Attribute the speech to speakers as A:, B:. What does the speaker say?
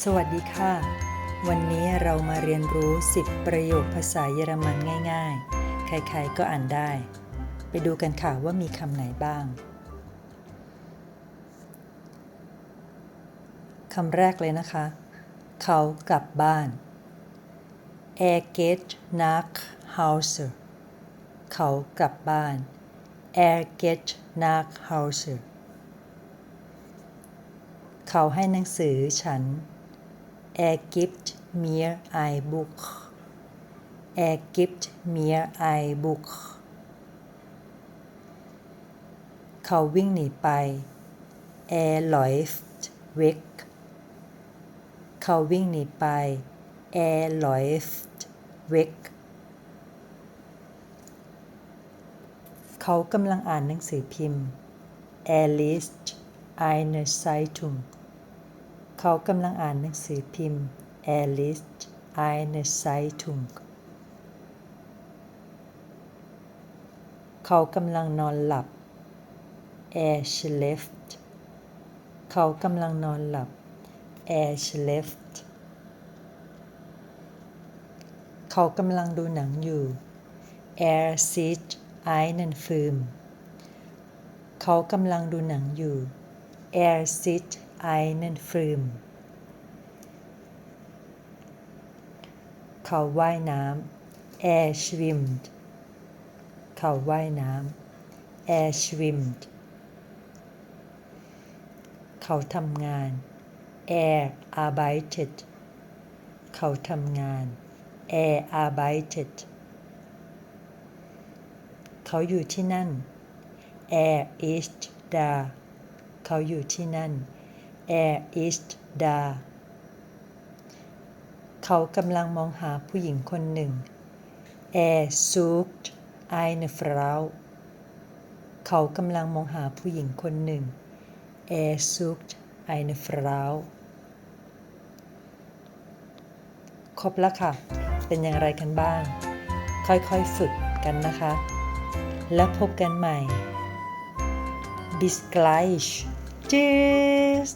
A: สวัสดีค่ะ วันนี้เรามาเรียนรู้ 10 ประโยคภาษาเยอรมันง่ายๆ ใครๆก็อ่านได้ ไปดูกันค่ะว่ามีคำไหนบ้างคำแรกเลยนะคะ เขากลับบ้าน Er geht nach Hause เขากลับบ้าน Er geht nach Hause เขาให้หนังสือฉัน Er gibt mir ein Buch Er gibt mir ein Buch เขาวิ่งหนีไป Er läuft weg เขาวิ่งหนีไป Er läuft weg เขากำลังอ่านหนังสือพิมพ์ Er liest eine Zeitung เขากำลังอ่านหนังสือพิมพ์ Er liest eine Zeitung เขากำลังนอนหลับ Er schläft เขากำลังนอนหลับ Er schläft เขากำลังดูหนังอยู่ Er sieht einen Film เขากำลังดูหนังอยู่ Er sieht einen Film เขาว่ายน้ำ Er schwimmt เขาว่ายน้ำ Er schwimmt เขาทำงาน Er arbeitet เขาทำงาน Er arbeitet เขาอยู่ที่นั่น Er ist da เขาอยู่ที่นั่น Er ist da เขากำลังมองหาผู้หญิงคนหนึ่ง Er sucht eine Frau เขากำลังมองหาผู้หญิงคนหนึ่ง Er sucht eine Frau ครบแล้วค่ะ เป็นอย่างไรกันบ้าง ค่อยๆฝึกกันนะคะ แล้วพบกันใหม่ bis gleich tschüss